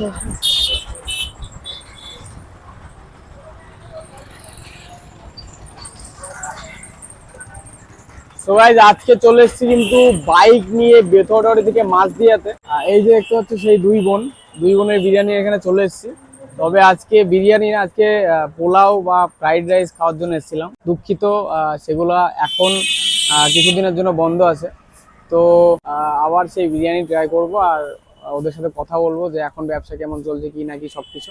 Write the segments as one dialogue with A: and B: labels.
A: So guys আজকে চলে এসেছি কিন্তু বাইক নিয়ে বেথরডার দিকে মাছ দিয়াতে। এই যে দেখতে হচ্ছে সেই দুই বোন, দুই বোনের বিরিয়ানি এখানে চলে এসেছি। তবে আজকে বিরিয়ানি আজকে পোলাও বা ফ্রাইড রাইস খাওয়ার জন্য এসেছিলাম। দুঃখিত সেগুলো এখন কিছুদিনের জন্য বন্ধ আছে। তো আবার সেই বিরিয়ানি ট্রাই করব আর ওদের সাথে কথা বলব যে এখন ব্যবসা কেমন চলছে, কি নাকি সবকিছু।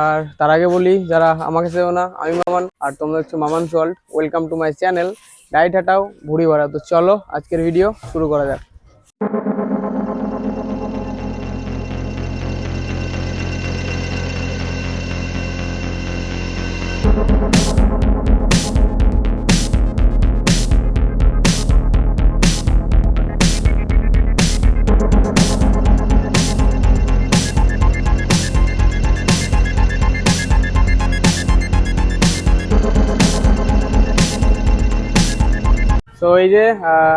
A: আর তার আগে বলি, যারা আমাকে চেও না, আমি মামান, আর তোমরা হচ্ছে মামান salt welcome to my channel diet হাটাও ভুড়ি ভরা তো চলো, আজকের ভিডিও শুরু করা যাক। তো এই যে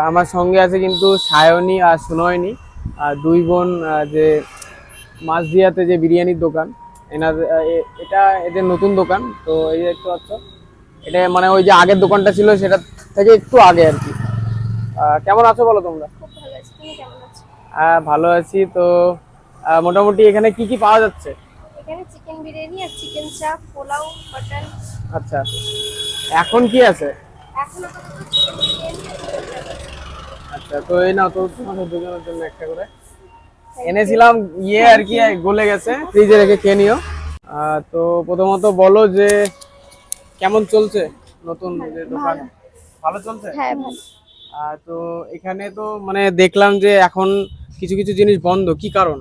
A: আমার সঙ্গে আছে কিন্তু সায়নী আর সুনয়নী। আর দুই বোন যে মাছদিয়াতে যে বিরিয়ানির দোকান এনার এটা এদের নতুন দোকান। তো এই যে দেখতে পাচ্ছ এটা মানে ওই যে আগের দোকানটা ছিল সেটা থেকে একটু আগে আর কি। কেমন আছো বলো তোমরা? আহ, ভালো আছি। তো মোটামুটি এখানে কি কি পাওয়া যাচ্ছে?
B: এখানে চিকেন বিরিয়ানি আর চিকেন চাপ পোলাও মাটন।
A: আচ্ছা। এখন কি আছে? আচ্ছা তো এই নাও তো তোমাদের দুজনের জন্য একটা করে। এনেছিলাম ইয়ে আর কি গলে গেছে। ফ্রিজে রেখে খেয়ে নিও। তো প্রথমত বলো যে কেমন চলছে নতুন যে দোকান? ভালো চলছে?
B: হ্যাঁ
A: তো এখানে তো মানে দেখলাম যে এখন কিছু কিছু জিনিস বন্ধ। কি কারণ?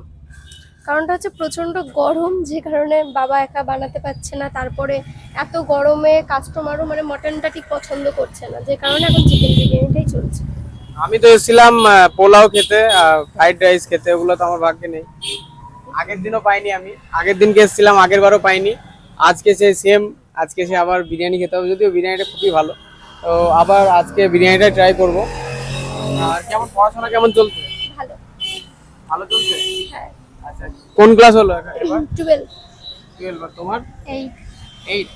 B: কারণটা হচ্ছে প্রচণ্ড গরম যে কারণে বাবা একা বানাতে পারছে না। তারপরে এত গরমে কাস্টমারও মানে মটনটা ঠিক পছন্দ করছে না যে কারণে এখন চিকেন বিরিয়ানিটাই চলছে।
A: আমি তো এসেছিলাম পোলাও খেতে ফ্রাইড রাইস খেতে ওগুলো তো আমার ভাগ্যে নেই। আগের দিনও পাইনি আমি। আগের দিনকে এসেছিলাম আগের বারও পাইনি। আজকে সে সেম আজকে সে আবার বিরিয়ানি খেতে হবে যদিও বিরিয়ানিটা খুবই ভালো। তো আবার আজকে বিরিয়ানিটা ট্রাই করব। আর কেমন পড়াশোনা কেমন চলছে?
B: ভালো।
A: ভালো চলছে?
B: হ্যাঁ।
A: আচ্ছা। কোন ক্লাস হলো এবার
B: টুয়েলভ
A: টুয়েলভ তোমার?
B: এই
A: এইট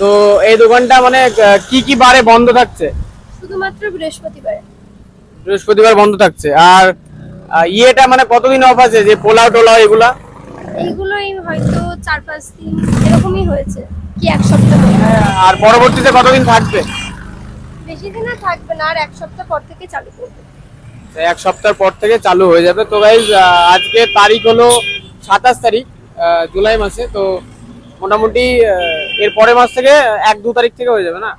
A: তো এই দোকানটা মানে কি কি বারে বন্ধ থাকছে?
B: শুধুমাত্র বৃহস্পতিবার।
A: বৃহস্পতিবার বন্ধ থাকছে। আর ইয়েটা মানে কতদিন অফ আছে? যে পোলাও টোলাও এগুলা?
B: এইগুলোই হয়তো চার পাঁচ দিন এরকমই হয়েছে। কি এক সপ্তাহ
A: আর পরবর্তীতে কতদিন থাকবে?
B: বেশি দিন থাকবে না আর এক সপ্তাহ পর থেকে চালু করবে।
A: এক সপ্তাহ পর থেকে চালু হয়ে যাবে। তো গাইজ আজকে তারিখ হলো সাতাশ তারিখ জুলাই মাসে। তো মোটামুটি এর পরের মাস থেকে এক দু তারিখ থেকে হয়ে যাবে না?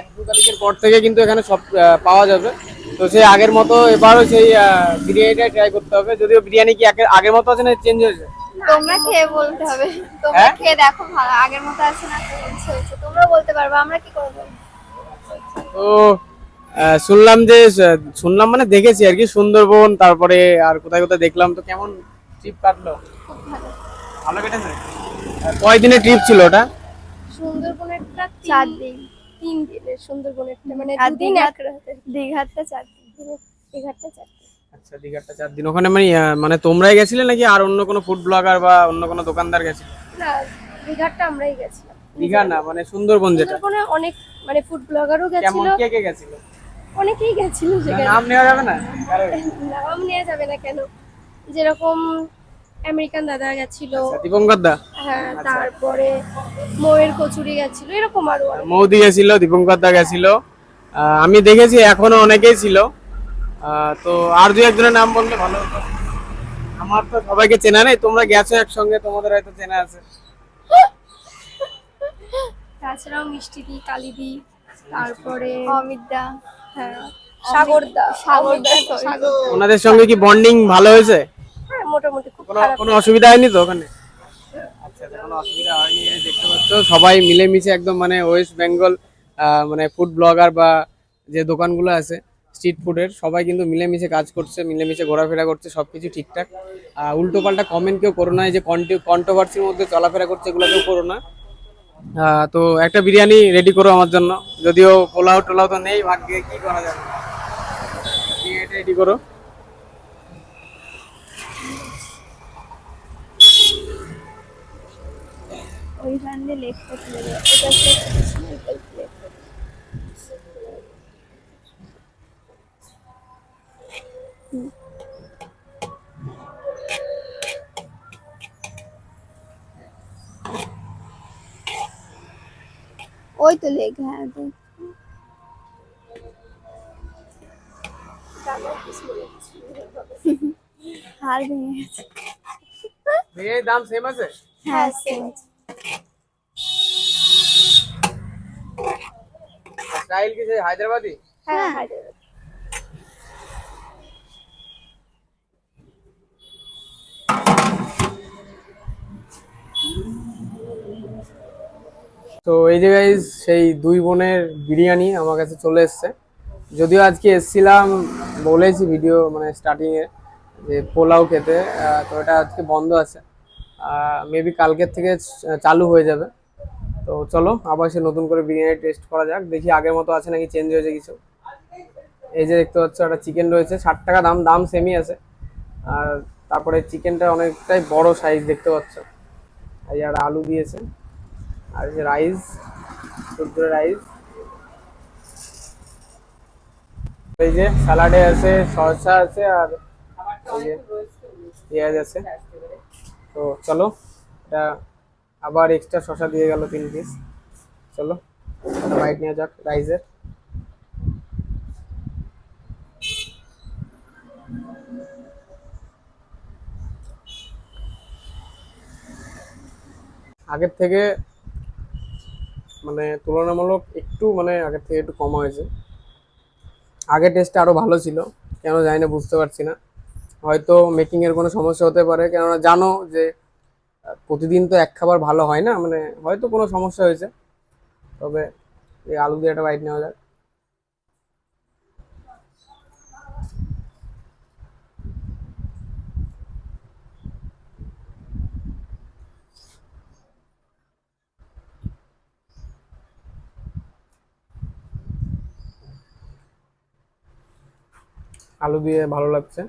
A: এক দু তারিখের পর থেকে কিন্তু এখানে সব পাওয়া যাবে। তো সেই আগের মতো এবারও সেই বিরিয়ানিটাই ট্রাই করতে হবে। যদিও বিরিয়ানি কি আগের- মতো আছে না চেঞ্জ হয়েছে?
B: তোমরা খেয়ে বলতে হবে। তোমরা
A: হ্যাঁ?
B: খেয়ে দেখো আগের মতো আছে না তোমরা বলতে পারবে আমরা কি করব?
A: আহ, শুনলাম যে শুনলাম মানে দেখেছি আর কি সুন্দরবন তারপরে আর কোথায় কোথায় দেখলাম। তো কেমন ট্রিপ কাটলো?
B: খুব ভালো
A: ভালো কেটেছে? আহ, কয় দিনের ট্রিপ ছিল ওটা?
B: সুন্দরবনেরটা
C: চার
B: তিন
C: দিন।
B: তিন দিনের সুন্দরবনেরটা মানে দুদিন
C: দীঘা-
B: এক রাতে।
C: দীঘাতে চার দিন।
B: দীঘাটা চার দিন।
A: আচ্ছা দীঘাটা চার দিন। ওখানে মানে মানে তোমরাই গেছিলে নাকি আর অন্য কোনো ফুড ব্লগার বা অন্য কোনো দোকানদার গেছিল?
B: না দীঘাটা আমরাই গেছিলাম।
A: দীঘা না মানে সুন্দরবন যেটা।
B: সুন্দরবনে অনেক মানে ফুড ব্লগারও গেছিল
A: কেমন
B: গেছিল।
A: কে কে গেছিল?
B: অনেকেই গেছিল সেখানে।
A: নাম নেওয়া যাবে না?
B: নাম নেওয়া যাবে না কেন? যেরকম আমেরিকান দাদা গেছিল
A: আচ্ছা, দীপঙ্কর দা।
B: হ্যাঁ তারপরে ময়ের কচুরি গেছিল এরকম আরও।
A: মৌদি গেছিল দীপঙ্কর দা গেছিল। আমি দেখেছি এখনও অনেকেই ছিল। তো আর দু একজনের নাম বললে ভালো হতো। আমার তো সবাইকে চেনা নেই তোমরা গেছো একসঙ্গে তোমাদের হয়তো চেনা আছে।
B: তাছাড়াও মিষ্টি দি কালি দি তারপরে
C: অমিতদা
B: হ্যাঁ সাগরদা
C: সাগরদা।
A: ওনাদের সঙ্গে কি বন্ডিং ভালো হয়েছে?
B: হ্যাঁ মোটামুটি খুব
A: কোনো
B: খারাপ।
A: কোনো অসুবিধা হয়নি তো ওখানে? আচ্ছা আচ্ছা, কোনো অসুবিধা হয়নি দেখতে পাচ্ছ সবাই মিলেমিশে একদম মানে ওয়েস্ট বেঙ্গল মানে ফুড ব্লগার বা যে দোকানগুলো আছে স্ট্রিট ফুডের সবাই কিন্তু মিলেমিশে কাজ করছে মিলেমিশে ঘোরাফেরা করছে সবকিছু ঠিকঠাক। উল্টো পাল্টা কমেন্ট কেউ করো না এই যে কন্ট্রোভার্সির মধ্যে চলাফেরা করছে এগুলো কেউ করো না। তো একটা বিরিয়ানি রেডি করো আমার জন্য। যদিও পোলাও টোলাও তো নেই, ভাগ্যে কি করা যাবে। রেডি করো
C: হুম। ওই তো লেখা হ্যাঁ দেখ হার ভেঙে গেছে
A: এর দাম সেম আছে
C: হ্যাঁ সেম
A: স্টাইল কি সেই হায়দ্রাবাদি
C: হ্যাঁ হায়দ্রাবাদ
A: তো এই যে গাইজ সেই দুই বোনের বিরিয়ানি আমার কাছে চলে এসছে। যদিও আজকে এসছিলাম বলেছি ভিডিও মানে স্টার্টিংয়ে যে পোলাও খেতে তো এটা আজকে বন্ধ আছে। মেবি কালকের থেকে চালু হয়ে যাবে। তো চলো, আবার সে নতুন করে বিরিয়ানি টেস্ট করা যাক। দেখি আগের মতো আছে নাকি চেঞ্জ হয়েছে কিছু। এই যে দেখতে পাচ্ছ, একটা চিকেন রয়েছে। ষাট টাকা দাম দাম সেমই আছে। আর তারপরে চিকেনটা অনেকটাই বড় সাইজ দেখতে পাচ্ছ। এই আর আলু দিয়েছে। আর যে রাইস শুদ্ধ রাইস। এই যে স্যালাডে আছে, শসা আছে আর পেঁয়াজ আছে। তো চলো, এটা আবার এক্সট্রা শসা দিয়ে গেল তিন পিস চলো, একটা বাইট নেওয়া যাক রাইসের। আগের থেকে মানে তুলনামূলক একটু মানে আগের থেকে একটু কম হয়েছে। আগের টেস্টটা আরও ভালো ছিল, কেন জানি না, বুঝতে পারছি না। হয়তো মেকিংয়ের কোনো সমস্যা হতে পারে, কেননা জানো যে, প্রতিদিন তো এক খাবার ভালো হয় না মানে হয়তো কোনো সমস্যা হয়েছে। তবে এই আলু দিয়ে একটা বাইট নেওয়া যাক। আলু দিয়ে ভালো লাগছে।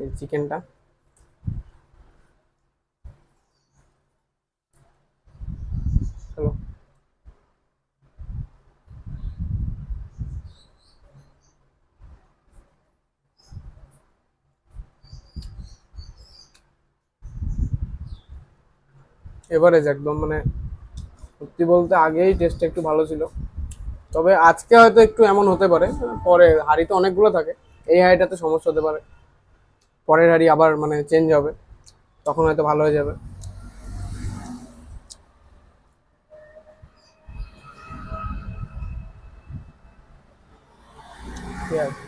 A: এই চিকেনটা। চলো এভারেজ একদম মানে সত্যি বলতে আগেই টেস্টটা একটু ভালো ছিল। তবে আজকে হয়তো একটু এমন হতে পারে, পরে হাড়ি তো অনেকগুলো থাকে, এই হাড়িটাতে সমস্যা হতে পারে। পরের হাড়ি আবার মানে চেঞ্জ হবে, তখন হয়তো ভালো হয়ে যাবে। ঠিক আছে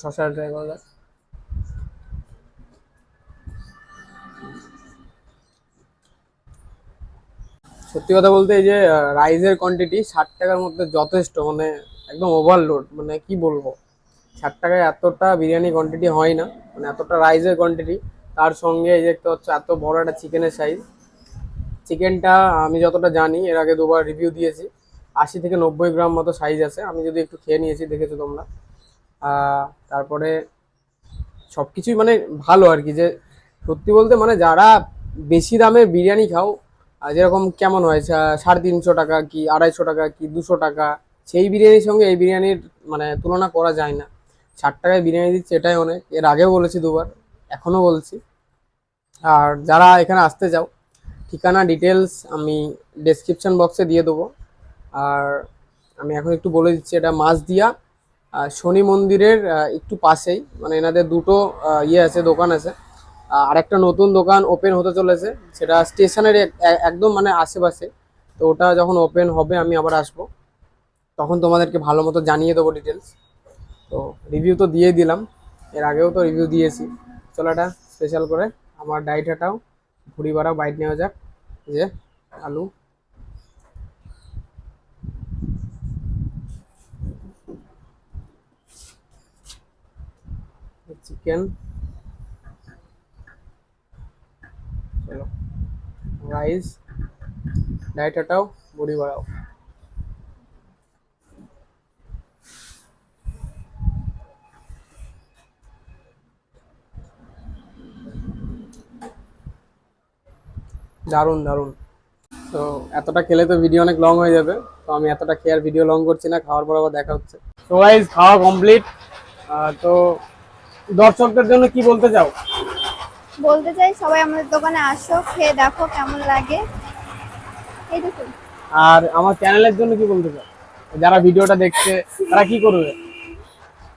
A: শশা ট্রাই করা যাক সত্যি কথা বলতে এই যে রাইসের কোয়ান্টিটি ষাট টাকার মধ্যে যথেষ্ট মানে একদম ওভারলোড মানে কি বলব? ষাট টাকায় এতটা বিরিয়ানি কোয়ান্টিটি হয় না মানে এতটা রাইসের কোয়ান্টিটি তার সঙ্গে এই যে দেখতে হচ্ছে এত বড় একটা চিকেনের সাইজ চিকেনটা আমি যতটা জানি, এর আগে দুবার রিভিউ দিয়েছি। আশি থেকে নব্বই গ্রাম মতো সাইজ আছে। আমি যদি একটু খেয়ে নিয়েছি, দেখেছ তোমরা। তারপরে সব কিছুই মানে ভালো আর কি। যে সত্যি বলতে মানে যারা বেশি দামে বিরিয়ানি খাও যেরকম কেমন হয় সাড়ে তিনশো টাকা কি, আড়াইশো টাকা কি, দুশো টাকা, সেই বিরিয়ানির সঙ্গে এই বিরিয়ানির মানে তুলনা করা যায় না। ষাট টাকায় বিরিয়ানি দিচ্ছে এটাই অনেক। এর আগেও বলেছি দুবার, এখনও বলছি। আর যারা এখানে আসতে চাও, ঠিকানা ডিটেলস আমি ডেসক্রিপশন বক্সে দিয়ে দেবো। আর আমি এখন একটু বলে দিচ্ছি, এটা মাছদিয়া শনি মন্দিরের একটু পাশেই। মানে এনাদের দুটো ইয়ে আছে, দোকান আছে। আরেকটা নতুন দোকান ওপেন হতে চলেছে। সেটা স্টেশনের এক- এক- একদম মানে আশেপাশে। তো ওটা যখন ওপেন হবে, আমি আবার আসব। তখন তোমাদেরকে ভালো মতো জানিয়ে দেবো ডিটেলস তো রিভিউ তো দিয়ে দিলাম। এর আগেও তো রিভিউ দিয়েছি। চলো এটা স্পেশাল করে আমার ডাইটাটাও ঘুড়ি বাড়াও বাইট নেওয়া যাক। যে আলু। চিকেন চলো রাইস ডায়েট হটাও বডি বাড়াও।
D: দারুণ দারুণ। তো এতটা খেলে তো ভিডিও অনেক লং হয়ে যাবে। তো আমি এতটা খেয়ে আর ভিডিও লং করছি না, খাওয়ার পর আবার দেখা হচ্ছে।
A: তো গাইজ খাওয়া কমপ্লিট তো দর্শকদের জন্য কি বলতে চাও?
C: বলতে চাই সবাই আমাদের দোকানে আসো খেয়ে দেখো কেমন লাগে। এইটুকু
A: আর আমার চ্যানেলের জন্য কি বলতে চাও? যারা ভিডিওটা দেখছে তারা কি করবে?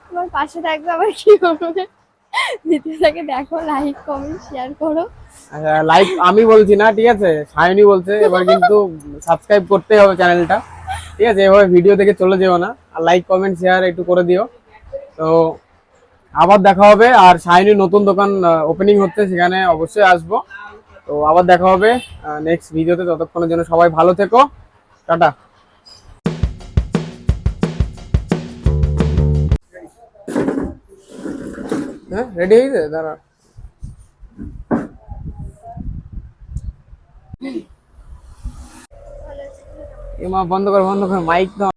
C: তোমার পাশে থাকবে আবার কি করবে? ভিডিওটাকে দেখো লাইক কমেন্ট শেয়ার করো।
A: লাইক আমি বলছি না ঠিক আছে? সায়নী বলছে এবার কিন্তু সাবস্ক্রাইব করতেই হবে চ্যানেলটা। ঠিক আছে এভাবে ভিডিও দেখে চলে যেও না। আর লাইক কমেন্ট শেয়ার একটু করে দিও। তো আবার দেখা হবে আর সায়নী নতুন দোকান ওপেনিং হচ্ছে, সেখানে অবশ্যই আসব। তো আবার দেখা হবে নেক্সট ভিডিওতে। ততক্ষণের জন্য সবাই ভালো থেকো। টাটা।
D: হ্যাঁ রেডি হয়ে গেছে? দাঁড়া।
A: এ মা বন্ধ কর বন্ধ কর। মাইক